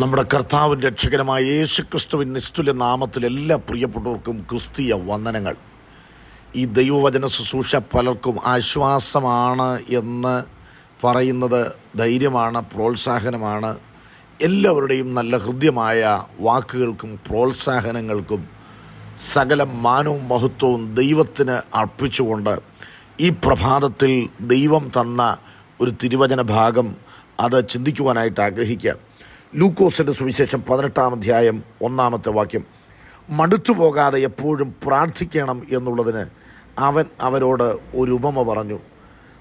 നമ്മുടെ കർത്താവും രക്ഷകരമായ യേശു ക്രിസ്തുവിൻ നിസ്തുല നാമത്തിൽ എല്ലാ പ്രിയപ്പെട്ടവർക്കും ക്രിസ്തീയ വന്ദനങ്ങൾ. ഈ ദൈവവചന ശുശ്രൂഷ പലർക്കും ആശ്വാസമാണ് എന്ന് പറയുന്നത് ധൈര്യമാണ് പ്രോത്സാഹനമാണ്. എല്ലാവരുടെയും നല്ല ഹൃദ്യമായ വാക്കുകൾക്കും പ്രോത്സാഹനങ്ങൾക്കും സകല മാനവും മഹത്വവും ദൈവത്തിന് അർപ്പിച്ചുകൊണ്ട് ഈ പ്രഭാതത്തിൽ ദൈവം തന്ന ഒരു തിരുവചന ഭാഗം അത് ചിന്തിക്കുവാനായിട്ട് ആഗ്രഹിക്കുക ലൂക്കോസിന്റെ സുവിശേഷം പതിനെട്ടാം അധ്യായം ഒന്നാമത്തെ വാക്യം. മടുത്തു പോകാതെ എപ്പോഴും പ്രാർത്ഥിക്കണം എന്നുള്ളതിന് അവൻ അവരോട് ഒരു ഉപമ പറഞ്ഞു.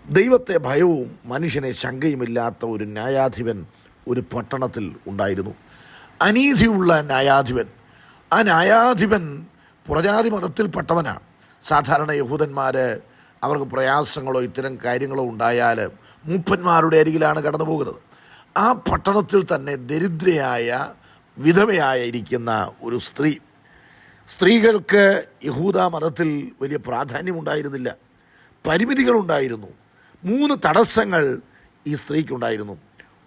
ദൈവത്തെ ഭയവും മനുഷ്യനെ ശങ്കയുമില്ലാത്ത ഒരു ന്യായാധിപൻ ഒരു പട്ടണത്തിൽ ഉണ്ടായിരുന്നു. അനീതിയുള്ള ന്യായാധിപൻ. ആ ന്യായാധിപൻ പുറജാതി മതത്തിൽപ്പെട്ടവനാണ് സാധാരണ യഹൂദന്മാർ അവർക്ക് പ്രയാസങ്ങളോ ഇത്തരം കാര്യങ്ങളോ ഉണ്ടായാൽ മൂപ്പന്മാരുടെ അരികിലാണ് കടന്നു പോകുന്നത് ആ പട്ടണത്തിൽ തന്നെ ദരിദ്രയായ വിധവയായ ഇരിക്കുന്ന ഒരു സ്ത്രീ. സ്ത്രീകൾക്ക് യഹൂദ മതത്തിൽ വലിയ പ്രാധാന്യമുണ്ടായിരുന്നില്ല. പരിമിതികളുണ്ടായിരുന്നു. മൂന്ന് തടസ്സങ്ങൾ ഈ സ്ത്രീക്കുണ്ടായിരുന്നു.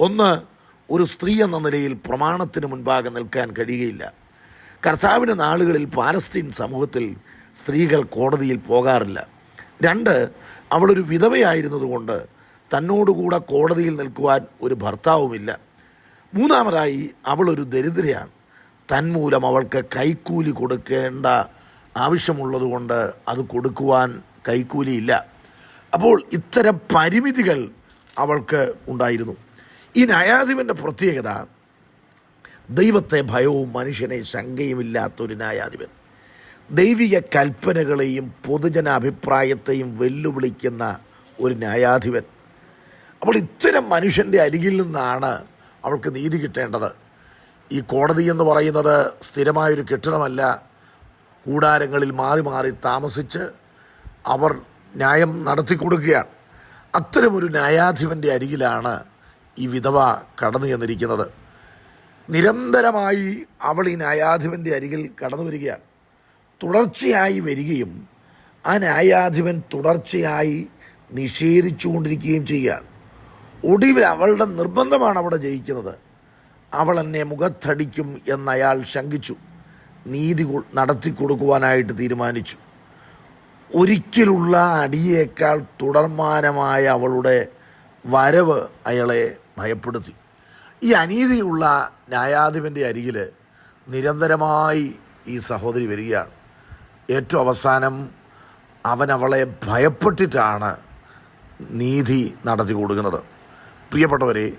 ഒന്ന് ഒരു സ്ത്രീ എന്ന നിലയിൽ പ്രമാണത്തിന് മുൻപാകെ നിൽക്കാൻ കഴിയുകയില്ല. കർത്താവിന്റെ നാളുകളിൽ പാലസ്തീൻ സമൂഹത്തിൽ സ്ത്രീകൾ കോടതിയിൽ പോകാറില്ല. രണ്ട് അവളൊരു വിധവയായിരുന്നതുകൊണ്ട് തന്നോടുകൂടെ കോടതിയിൽ നിൽക്കുവാൻ ഒരു ഭർത്താവുമില്ല. മൂന്നാമതായി അവളൊരു ദരിദ്രയാണ്. തന്മൂലം അവൾക്ക് കൈക്കൂലി കൊടുക്കേണ്ട ആവശ്യമുള്ളതുകൊണ്ട് അത് കൊടുക്കുവാൻ കൈക്കൂലിയില്ല. അപ്പോൾ ഇത്തരം പരിമിതികൾ അവൾക്ക് ഉണ്ടായിരുന്നു. ഈ ന്യായാധിപന്റെ പ്രത്യേകത ദൈവത്തെ ഭയവും മനുഷ്യനെ ശങ്കയുമില്ലാത്തൊരു ന്യായാധിപൻ. ദൈവിക കൽപ്പനകളെയും പൊതുജന അഭിപ്രായത്തെയും വെല്ലുവിളിക്കുന്ന ഒരു ന്യായാധിപൻ. അപ്പോൾ ഇത്തരം മനുഷ്യന്റെ അരികിൽ നിന്നാണ് അവൾക്ക് നീതി കിട്ടേണ്ടത്. ഈ കോടതി എന്ന് പറയുന്നത് സ്ഥിരമായൊരു കെട്ടിടമല്ല. കൂടാരങ്ങളിൽ മാറി മാറി താമസിച്ച് അവർ ന്യായം നടത്തി കൊടുക്കുകയാണ്. അത്തരമൊരു ന്യായാധിപന്റെ അരികിലാണ് ഈ വിധവ കടന്നു ചെന്നിരിക്കുന്നത്. നിരന്തരമായി അവൾ ഈ ന്യായാധിപന്റെ അരികിൽ കടന്നു വരികയാണ്. തുടർച്ചയായി വരികയും ആ ന്യായാധിപൻ തുടർച്ചയായി നിഷേധിച്ചുകൊണ്ടിരിക്കുകയും ചെയ്യുകയാണ്. ഒടുവിൽ അവളുടെ നിർബന്ധമാണ് അവിടെ ജയിക്കുന്നത്. അവൾ എന്നെ മുഖത്തടിക്കും എന്നയാൾ ശങ്കിച്ചു. നീതി നടത്തി കൊടുക്കുവാനായിട്ട് തീരുമാനിച്ചു. ഒരിക്കലുള്ള അടിയേക്കാൾ തുടർമാനമായ അവളുടെ വരവ് അയാളെ ഭയപ്പെടുത്തി. ഈ അനീതിയുള്ള ന്യായാധിപന്റെ അരികിൽ നിരന്തരമായി ഈ സഹോദരി വരികയാണ്. ഏറ്റവും അവസാനം അവൻ അവളെ ഭയപ്പെട്ടിട്ടാണ് നീതി നടത്തി കൊടുക്കുന്നത്. പ്രിയപ്പെട്ടവരെ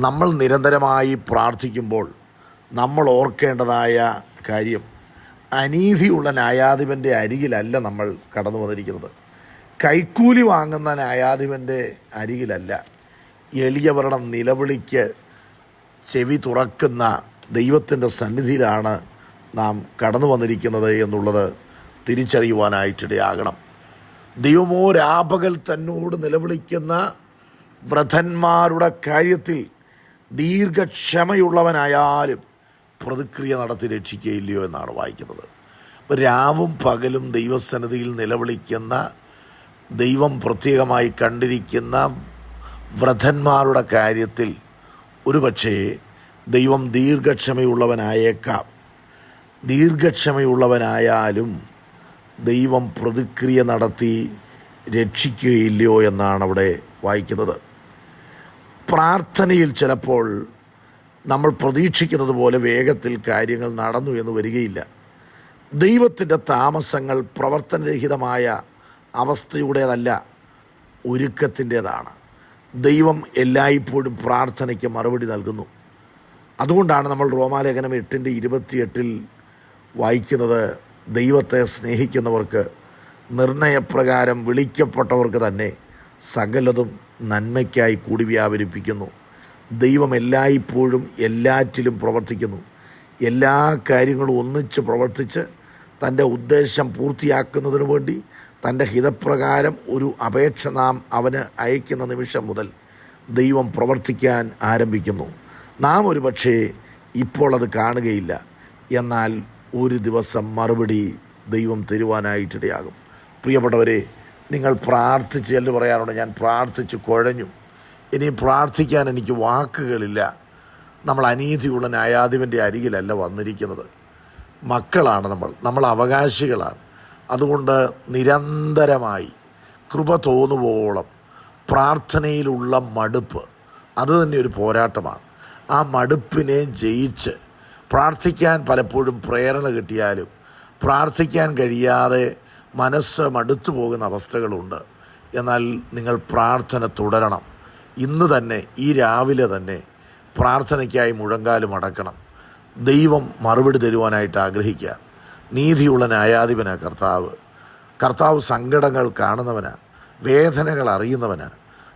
നമ്മൾ നിരന്തരമായി പ്രാർത്ഥിക്കുമ്പോൾ നമ്മൾ ഓർക്കേണ്ടതായ കാര്യം അനീതിയുള്ള ന്യായാധിപന്റെ അരികിലല്ല നമ്മൾ കടന്നു വന്നിരിക്കുന്നത്. കൈക്കൂലി വാങ്ങുന്ന ന്യായാധിപന്റെ അരികിലല്ല. എളിയവരുടെ നിലവിളിക്ക് ചെവി തുറക്കുന്ന ദൈവത്തിന്റെ സന്നിധിയിലാണ് നാം കടന്നു വന്നിരിക്കുന്നത് എന്നുള്ളത് തിരിച്ചറിയുവാനായിട്ടിടയാകണം. ദൈവമോ രാപകൽ തന്നോട് നിലവിളിക്കുന്ന വ്രതന്മാരുടെ കാര്യത്തിൽ ദീർഘക്ഷമയുള്ളവനായാലും പ്രതിക്രിയ നടത്തി രക്ഷിക്കുകയില്ലയോ എന്നാണ് വായിക്കുന്നത്. അപ്പോൾ രാവും പകലും ദൈവസന്നിധിയിൽ നിലവിളിക്കുന്ന ദൈവം പ്രത്യേകമായി കണ്ടിരിക്കുന്ന വ്രതന്മാരുടെ കാര്യത്തിൽ ഒരുപക്ഷേ ദൈവം ദീർഘക്ഷമയുള്ളവനായേക്കാം. ദീർഘക്ഷമയുള്ളവനായാലും ദൈവം പ്രതിക്രിയ നടത്തി രക്ഷിക്കുകയില്ലയോ എന്നാണ് അവിടെ വായിക്കുന്നത്. പ്രാർത്ഥനയിൽ ചിലപ്പോൾ നമ്മൾ പ്രതീക്ഷിക്കുന്നത് പോലെ വേഗത്തിൽ കാര്യങ്ങൾ നടന്നു എന്ന് വരികയില്ല. ദൈവത്തിന്റെ താമസങ്ങൾ പ്രവർത്തനരഹിതമായ അവസ്ഥയുടേതല്ല ഒരുക്കത്തിന്റേതാണ്. ദൈവം എല്ലായ്പ്പോഴും പ്രാർത്ഥനയ്ക്ക് മറുപടി നൽകുന്നു. അതുകൊണ്ടാണ് നമ്മൾ റോമാലേഖനം എട്ടിന്റെ ഇരുപത്തിയെട്ടിൽ വായിക്കുന്നത് ദൈവത്തെ സ്നേഹിക്കുന്നവർക്ക് നിർണയപ്രകാരം വിളിക്കപ്പെട്ടവർക്ക് തന്നെ സകലതും നന്മയ്ക്കായി കൂടി വ്യാപരിപ്പിക്കുന്നു. ദൈവം എല്ലായ്പ്പോഴും എല്ലാറ്റിലും പ്രവർത്തിക്കുന്നു. എല്ലാ കാര്യങ്ങളും ഒന്നിച്ച് പ്രവർത്തിച്ച് തന്റെ ഉദ്ദേശം പൂർത്തിയാക്കുന്നതിനു വേണ്ടി തന്റെ ഹിതപ്രകാരം ഒരു അപേക്ഷ നാം അവന് അയക്കുന്ന നിമിഷം മുതൽ ദൈവം പ്രവർത്തിക്കാൻ ആരംഭിക്കുന്നു. നാം ഒരു പക്ഷേ ഇപ്പോൾ അത് കാണുകയില്ല. എന്നാൽ ഒരു ദിവസം മറുപടി ദൈവം തരുവാനായിട്ടിടയാകും. പ്രിയപ്പെട്ടവരെ നിങ്ങൾ പ്രാർത്ഥിച്ച് എന്ന് പറയാറുണ്ട് ഞാൻ പ്രാർത്ഥിച്ച് കുഴഞ്ഞു. ഇനി പ്രാർത്ഥിക്കാൻ എനിക്ക് വാക്കുകളില്ല. നമ്മൾ അനീതിയുള്ള ന്യായാധിപന്റെ അരികിലല്ല വന്നിരിക്കുന്നത്. മക്കളാണ് നമ്മൾ. നമ്മൾ അവകാശികളാണ്. അതുകൊണ്ട് നിരന്തരമായി കൃപ തോന്നുവോളം പ്രാർത്ഥനയിലുള്ള മടുപ്പ് അത് തന്നെ ഒരു പോരാട്ടമാണ്. ആ മടുപ്പിനെ ജയിച്ച് പ്രാർത്ഥിക്കാൻ പലപ്പോഴും പ്രേരണ കിട്ടിയാലും പ്രാർത്ഥിക്കാൻ കഴിയാതെ മനസ്സ് മടുത്തു പോകുന്ന അവസ്ഥകളുണ്ട്. എന്നാൽ നിങ്ങൾ പ്രാർത്ഥന തുടരണം. ഇന്ന് തന്നെ ഈ രാവിലെ തന്നെ പ്രാർത്ഥനയ്ക്കായി മുഴങ്കാലും അടക്കണം ദൈവം മറുപടി തരുവാനായിട്ട് ആഗ്രഹിക്കുക. നീതിയുള്ള ന്യായാധിപനാ കർത്താവ്. കർത്താവ് സങ്കടങ്ങൾ കാണുന്നവനാ വേദനകൾ അറിയുന്നവനാ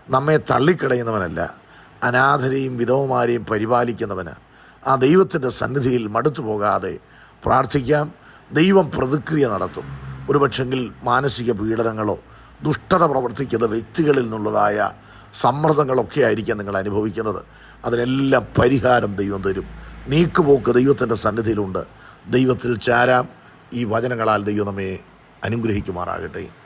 നമ്മെ തള്ളിക്കളയുന്നവനല്ല അനാഥരെയും വിധവമാരെയും പരിപാലിക്കുന്നവന്. ആ ദൈവത്തിന്റെ സന്നിധിയിൽ മടുത്തു പോകാതെ പ്രാർത്ഥിക്കാം. ദൈവം പ്രതിക്രിയ നടത്തും. ഒരുപക്ഷെങ്കിൽ മാനസിക പീഡനങ്ങളോ ദുഷ്ടത പ്രവർത്തിക്കുന്ന വ്യക്തികളിൽ നിന്നുള്ളതായ സമ്മർദ്ദങ്ങളൊക്കെ ആയിരിക്കാം നിങ്ങൾ അനുഭവിക്കുന്നത്. അതിനെല്ലാം പരിഹാരം ദൈവം തരും. നീക്കുപോക്ക് ദൈവത്തിന്റെ സന്നിധിയിലുണ്ട്. ദൈവത്തിൽ ചാരാം. ഈ വചനങ്ങളാൽ ദൈവം നമ്മെ അനുഗ്രഹിക്കുമാറാകട്ടെ.